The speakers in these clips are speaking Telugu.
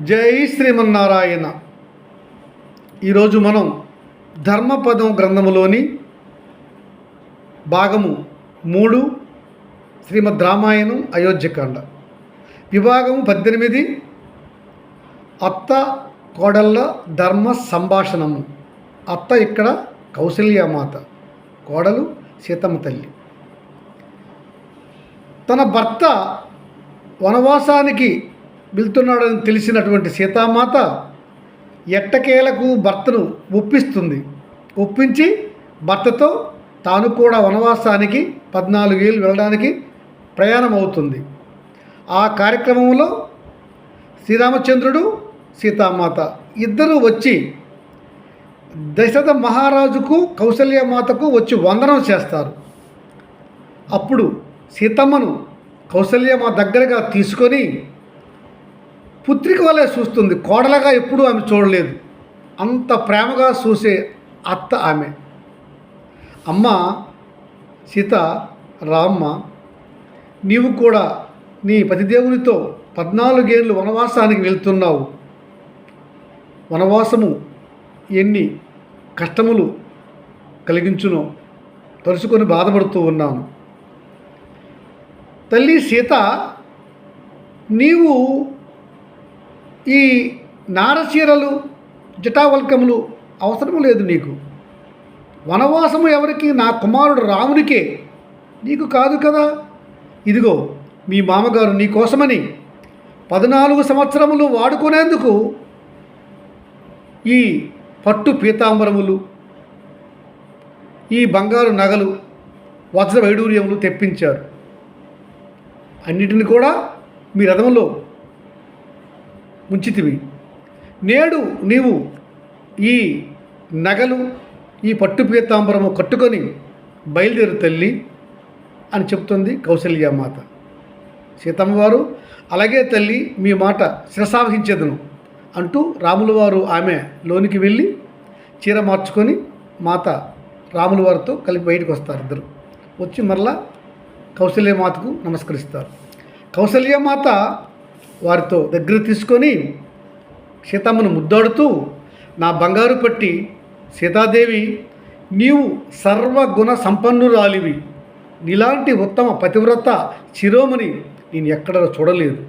జై శ్రీమన్నారాయణ. ఈరోజు మనం ధర్మపదం గ్రంథములోని భాగము మూడు శ్రీమద్ రామాయణం అయోధ్యకాండ విభాగం పద్దెనిమిది అత్త కోడళ్ళ ధర్మ సంభాషణము. అత్త ఇక్కడ కౌసల్యామాత కోడలు సీతమ్మ తల్లి. తన భర్త వనవాసానికి వెళ్తున్నాడని తెలిసినటువంటి సీతామాత ఎట్టకేలకు భర్తను ఒప్పిస్తుంది. ఒప్పించి భర్తతో తాను కూడా వనవాసానికి పద్నాలుగు ఏళ్ళు వెళ్ళడానికి ప్రయాణం అవుతుంది ఆ కార్యక్రమంలో శ్రీరామచంద్రుడు సీతామాత ఇద్దరూ వచ్చి దశరథ మహారాజుకు కౌసల్యమాతకు వచ్చి వందనం చేస్తారు. అప్పుడు సీతమ్మను కౌసల్యమ్మ దగ్గరగా తీసుకొని పుత్రిక వలె చూస్తుంది. కోడలగా ఎప్పుడూ ఆమె చూడలేదు. అంత ప్రేమగా చూసే అత్త ఆమె. అమ్మ సీత రామ్మ నీవు కూడా నీ పతిదేవునితో పద్నాలుగేళ్ళు వనవాసానికి వెళ్తున్నావు. వనవాసము ఎన్ని కష్టములు కలిగించునో తలుచుకొని బాధపడుతూ ఉన్నాను. తల్లి సీత నీవు ఈ నారచీరలు జటావల్కములు అవసరం లేదు నీకు. వనవాసము ఎవరికి? నా కుమారుడు రామునికే. నీకు కాదు కదా? ఇదిగో మీ మామగారు నీ కోసమని పద్నాలుగు సంవత్సరములు వాడుకునేందుకు ఈ పట్టు పీతాంబరములు ఈ బంగారు నగలు వజ్ర వైడూర్యములు తెప్పించారు. అన్నిటిని కూడా మీ రథంలో ముంచితివి. నేడు నీవు ఈ నగలు ఈ పట్టు పీతాంబరము కట్టుకొని బయలుదేరు తల్లి అని చెప్తుంది కౌశల్యమాత సీతమ్మవారు అలాగే తల్లి మీ మాట శిరసావహించేదను అంటూ రాముల వారు ఆమె లోనికి వెళ్ళి చీర మార్చుకొని మాత రాముల వారితో కలిపి బయటకు వస్తారు ఇద్దరు. వచ్చి మరలా కౌశల్యమాతకు నమస్కరిస్తారు. కౌశల్యమాత వారితో దగ్గర తీసుకొని సీతమ్మను ముద్దాడుతూ నా బంగారు పట్టి సీతాదేవి నీవు సర్వగుణ సంపన్నురాలివి. నీలాంటి ఉత్తమ పతివ్రత శిరోమణి నేను ఎక్కడ చూడలేదు.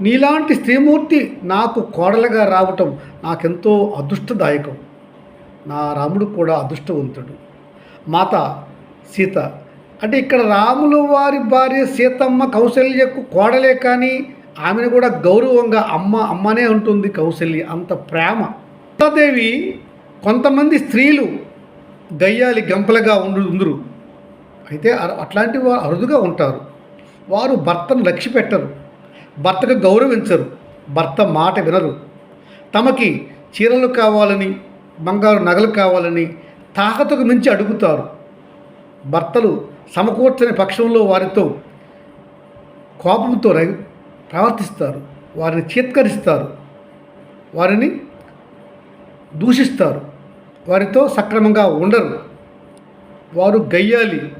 నీలాంటి స్త్రీమూర్తి నాకు కోడలుగా రావటం నాకెంతో అదృష్టదాయకం. నా రాముడు కూడా అదృష్టవంతుడు. మాత సీత అంటే ఇక్కడ రాములు వారి భార్య సీతమ్మ కౌశల్యకు కోడలే కానీ ఆమెను కూడా గౌరవంగా అమ్మ అమ్మనే ఉంటుంది కౌశల్య. అంత ప్రేమ. సీతాదేవి కొంతమంది స్త్రీలు గయ్యాలి గంపలుగా ఉండు ఉందరు. అయితే అట్లాంటి వారు అరుదుగా ఉంటారు. వారు భర్తను లక్ష్య పెట్టరు భర్తకు గౌరవించరు. భర్త మాట వినరు. తమకి చీరలు కావాలని బంగారు నగలు కావాలని తాకతుకు మించి అడుగుతారు. భర్తలు సమకూర్చని పక్షంలో వారితో కోపంతో ప్రవర్తిస్తారు వారిని చీత్కరిస్తారు వారిని దూషిస్తారు వారితో సక్రమంగా ఉండరు. వారు గయ్యాలి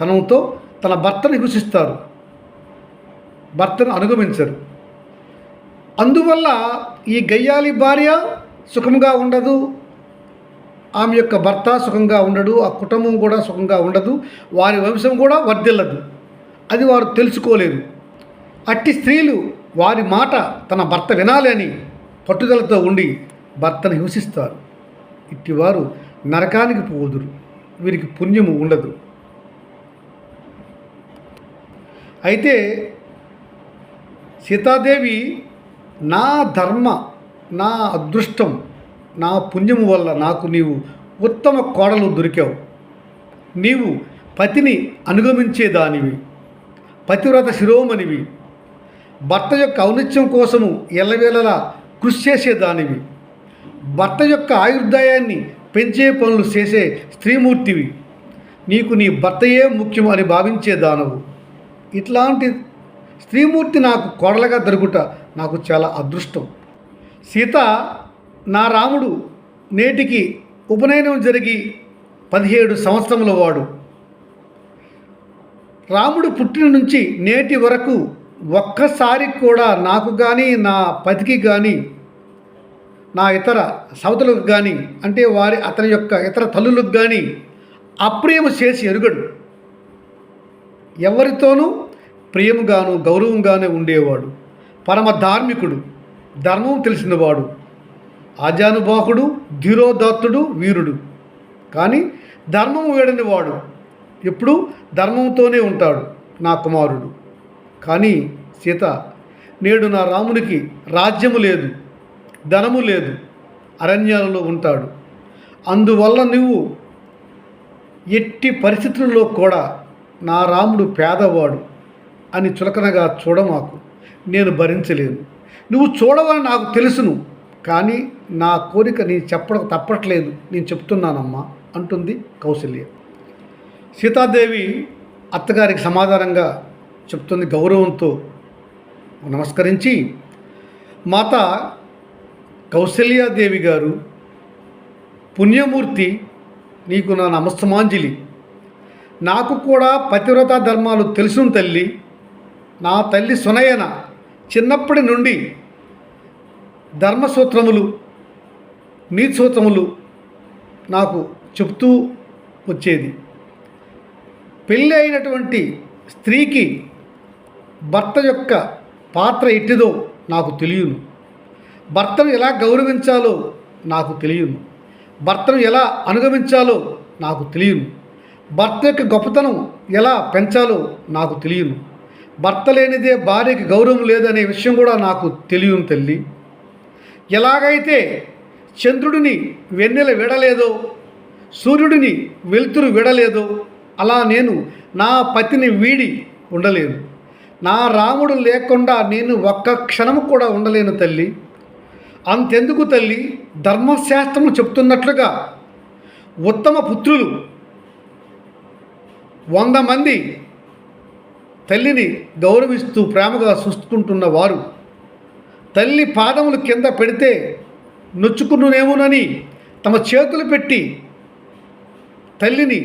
తనంతో తన భర్తను హింసిస్తారు భర్తను అనుగమించరు. అందువల్ల ఈ గయ్యాలి భార్య సుఖంగా ఉండదు ఆమె యొక్క భర్త సుఖంగా ఉండడు ఆ కుటుంబం కూడా సుఖంగా ఉండదు వారి వంశం కూడా వర్ధిల్లదు. అది వారు తెలుసుకోలేరు. అట్టి స్త్రీలు వారి మాట తన భర్త వినాలి అని పట్టుదలతో ఉండి భర్తను హింసిస్తారు. ఇట్టివారు నరకానికి పోదురు. వీరికి పుణ్యము ఉండదు. అయితే సీతాదేవి నా ధర్మ నా అదృష్టం నా పుణ్యము వల్ల నాకు నీవు ఉత్తమ కోడలు దొరికావు. నీవు పతిని అనుగమించేదానివి. పతివ్రత శిరోమణివి. భర్త యొక్క ఔనిత్యం కోసము ఎల్లవేళలా కృషి చేసేదానివి భర్త యొక్క ఆయుర్దాయాన్ని పెంచే పనులు చేసే స్త్రీమూర్తివి. నీకు నీ భర్తయే ముఖ్యం అని భావించే దానవు. ఇట్లాంటి స్త్రీమూర్తి నాకు కోడలుగా దొరుకుట నాకు చాలా అదృష్టం. సీత నా రాముడు నేటికి ఉపనయనం జరిగి పదిహేడు సంవత్సరముల వాడు. రాముడు పుట్టిన నుంచి నేటి వరకు ఒక్కసారి కూడా నాకు కానీ నా పతికి కానీ నా ఇతర సౌతులకు కానీ అంటే వారి అతని యొక్క ఇతర తల్లులకు కానీ అప్రేమ చేసి ఎరుగడు. ఎవరితోనూ ప్రియముగాను గౌరవంగానే ఉండేవాడు. పరమ ధార్మికుడు ధర్మం తెలిసినవాడు. ఆజానుబాహుడు ధీరోదాత్తుడు వీరుడు. కానీ ధర్మం వేడని వాడు ఎప్పుడు ధర్మంతోనే ఉంటాడు నా కుమారుడు. కానీ సీత నేడు నా రామునికి రాజ్యము లేదు ధనము లేదు అరణ్యాలలో ఉంటాడు. అందువల్ల నువ్వు ఎట్టి పరిస్థితుల్లో కూడా నా రాముడు పేదవాడు అని చులకనగా చూడమాకు. నేను భరించలేను. నువ్వు చూడవని నాకు తెలుసును కానీ నా కోరిక నీ చెప్పడం తప్పట్లేదు. నేను చెప్తున్నానమ్మా అంటుంది కౌశల్య. సీతాదేవి అత్తగారికి సమాధానంగా చెప్తుంది గౌరవంతో నమస్కరించి మాత కౌశల్యాదేవి గారు పుణ్యమూర్తి నీకు నా నమస్తమాంజలి. నాకు కూడా పతివ్రత ధర్మాలు తెలుసు తల్లి. నా తల్లి సునయన చిన్నప్పటి నుండి ధర్మసూత్రములు నీతి సూత్రములు నాకు చెప్తూ వచ్చేది. పెళ్ళి అయినటువంటి స్త్రీకి భర్త యొక్క పాత్ర ఎట్టిదో నాకు తెలియను. భర్తను ఎలా గౌరవించాలో నాకు తెలియను. భర్తను ఎలా అనుగమించాలో నాకు తెలియను. భర్త యొక్క గొప్పతనం ఎలా పెంచాలో నాకు తెలియను. భర్త లేనిదే భార్యకి గౌరవం లేదనే విషయం కూడా నాకు తెలియను తల్లి. ఎలాగైతే చంద్రుడిని వెన్నెల విడలేదో సూర్యుడిని వెలుతురు విడలేదో అలా నేను నా పతిని వీడి ఉండలేను. నా రాముడు లేకుండా నేను ఒక్క క్షణము కూడా ఉండలేను తల్లి. అంతెందుకు తల్లి? ధర్మశాస్త్రము చెప్తున్నట్లుగా ఉత్తమ పుత్రులు వంద మంది తల్లిని గౌరవిస్తూ ప్రేమగా చూసుకుంటున్న వారు తల్లి పాదములు కింద పెడితే నొచ్చుకున్ననేమోనని తమ చేతులు పెట్టి తల్లిని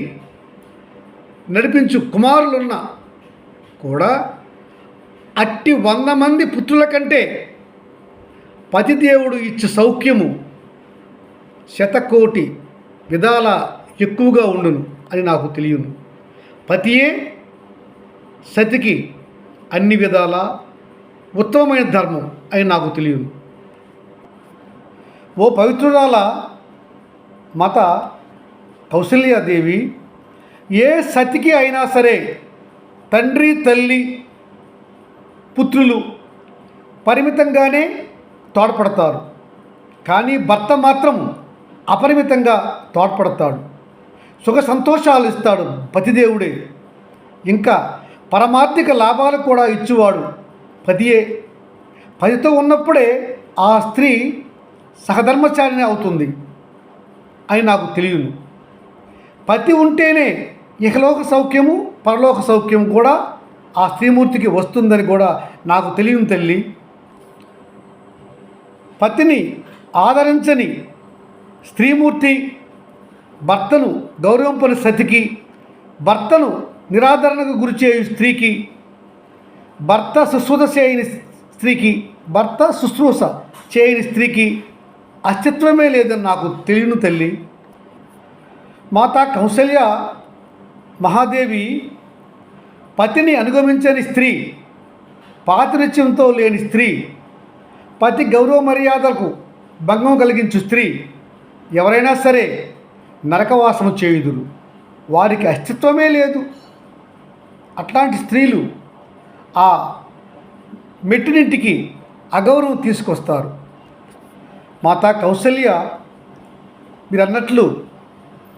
నడిపించు కుమారులున్న కూడా అట్టి వంద మంది పుత్రుల కంటే పతిదేవుడు ఇచ్చే సౌఖ్యము శతకోటి విధాల ఎక్కువగా ఉండును అని నాకు తెలియను. పతియే సతికి అన్ని విధాల ఉత్తమమైన ధర్మం అని నాకు తెలియదు ఓ పవిత్రురాల మత కౌశల్యాదేవి ఏ సతికి అయినా సరే తండ్రి తల్లి పుత్రులు పరిమితంగానే తోడ్పడతారు. కానీ భర్త మాత్రం అపరిమితంగా తోడ్పడతాడు. సుఖ సంతోషాలు ఇస్తాడు పతిదేవుడే. ఇంకా పరమార్థిక లాభాలు కూడా ఇచ్చేవాడు పతియే. పతితో ఉన్నప్పుడే ఆ స్త్రీ సహధర్మచారిణి అవుతుంది అని నాకు తెలియదు. పతి ఉంటేనే ఇహలోక సౌఖ్యము పరలోక సౌఖ్యం కూడా ఆ స్త్రీమూర్తికి వస్తుందని కూడా నాకు తెలియని తల్లి. పతిని ఆదరించని స్త్రీమూర్తి భర్తను గౌరవింపని సతికి భర్తను నిరాదరణకు గురిచే స్త్రీకి భర్త శుశ్రూష చేయని స్త్రీకి భర్త శుశ్రూష చేయని స్త్రీకి అస్తిత్వమే లేదని నాకు తెలియను తల్లి. మాతా కౌశల్య మహాదేవి పతిని అనుగమించని స్త్రీ పాతినిత్యంతో లేని స్త్రీ పతి గౌరవ మర్యాదలకు భంగం కలిగించు స్త్రీ ఎవరైనా సరే నరకవాసము చేయుదురు. వారికి అస్తిత్వమే లేదు. అట్లాంటి స్త్రీలు ఆ మెట్టినింటికి అగౌరవం తీసుకొస్తారు. మాతా కౌశల్య మీరు అన్నట్లు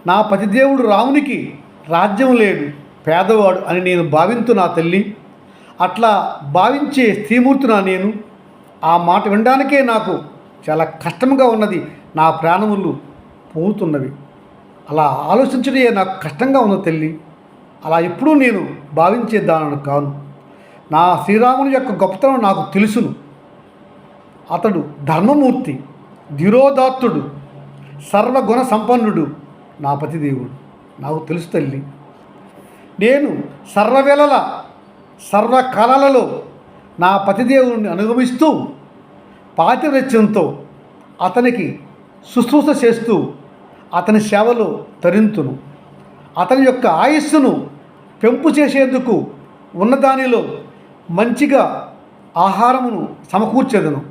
నా పతిదేవుడు రామునికి రాజ్యం లేదు. పేదవాడు అని నేను భావింతు నా తల్లి. అట్లా భావించే స్త్రీమూర్తినా నేను. ఆ మాట వినడానికే నాకు చాలా కష్టంగా ఉన్నది. నా ప్రాణములు పోతున్నవి. అలా ఆలోచించడే నాకు కష్టంగా ఉన్న తల్లి. అలా ఎప్పుడూ నేను భావించే దానను కాను. నా శ్రీరాముని యొక్క గొప్పతనం నాకు తెలుసును. అతడు ధర్మమూర్తి ధిరోదాత్తుడు సర్వగుణ సంపన్నుడు నా పతిదేవుడు. నాకు తెలుసు తల్లి. నేను సర్వవేళల సర్వకాలాలలో నా పతిదేవుని అనుగమిస్తూ పాతివ్రత్యంతో అతనికి శుశ్రూష చేస్తూ అతని సేవలో తరింతును. అతని యొక్క ఆయుస్సును పెంపు చేసేందుకు ఉన్నదానిలో మంచిగా ఆహారమును సమకూర్చెదను.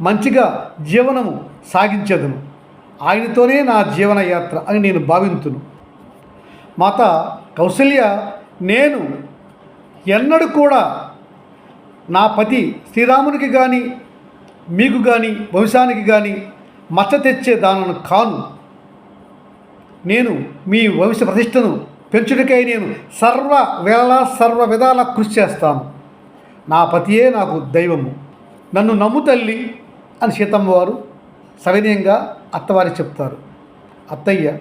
మంచిగా జీవనము సాగించెదను. ఆయనతోనే నా జీవన యాత్ర అని నేను భావింతును. మాత కౌశల్య నేను ఎన్నడూ కూడా నా పతి శ్రీరామునికి కానీ మీకు కానీ వంశానికి కానీ మచ్చ తెచ్చే దానను కాను. నేను మీ వంశ ప్రతిష్టను పెంచుటకై నేను సర్వ వేళ సర్వ విధాల కృషి చేస్తాను. నా పతియే నాకు దైవము. నన్ను నమ్ము తల్లి అని సీతమ్మ వారు సవినయంగా అత్తవారి చెప్తారు. అత్తయ్య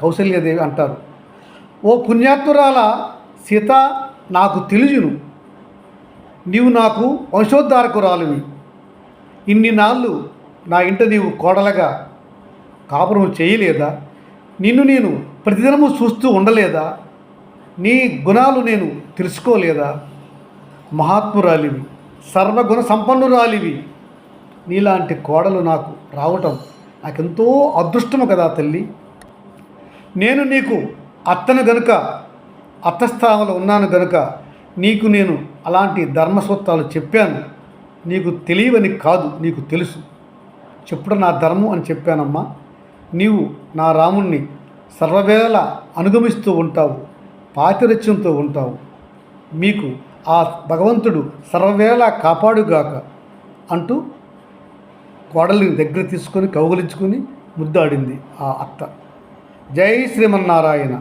కౌసల్యదేవి అంటారు. ఓ పుణ్యాత్మురాల సీత నాకు తెలుసును. నీవు నాకు వంశోద్ధారకురాలివి. ఇన్ని నాళ్ళు నా ఇంట నీవు కోడలగా కాపురం చేయలేదా? నిన్ను నేను ప్రతిదినము చూస్తూ ఉండలేదా? నీ గుణాలు నేను తెలుసుకోలేదా? మహాత్మురాలివి సర్వగుణ సంపన్నురాలివి. నీలాంటి కోడలు నాకు రావటం నాకెంతో అదృష్టము కదా తల్లి. నేను నీకు అత్తను గనుక అత్తస్థానంలో ఉన్నాను గనుక నీకు నేను అలాంటి ధర్మసూత్రాలు చెప్పాను. నీకు తెలియవని కాదు నీకు తెలుసు. చెప్పుడు నా ధర్మం అని చెప్పానమ్మా. నీవు నా రాముణ్ణి సర్వవేళ అనుగమిస్తూ ఉంటావు పాతిరత్యంతో ఉంటావు. మీకు ఆ భగవంతుడు సర్వవేళ కాపాడుగాక అంటూ కోడలిని దగ్గర తీసుకొని కౌగలించుకొని ముద్దాడింది ఆ అత్త. జై శ్రీమన్నారాయణ.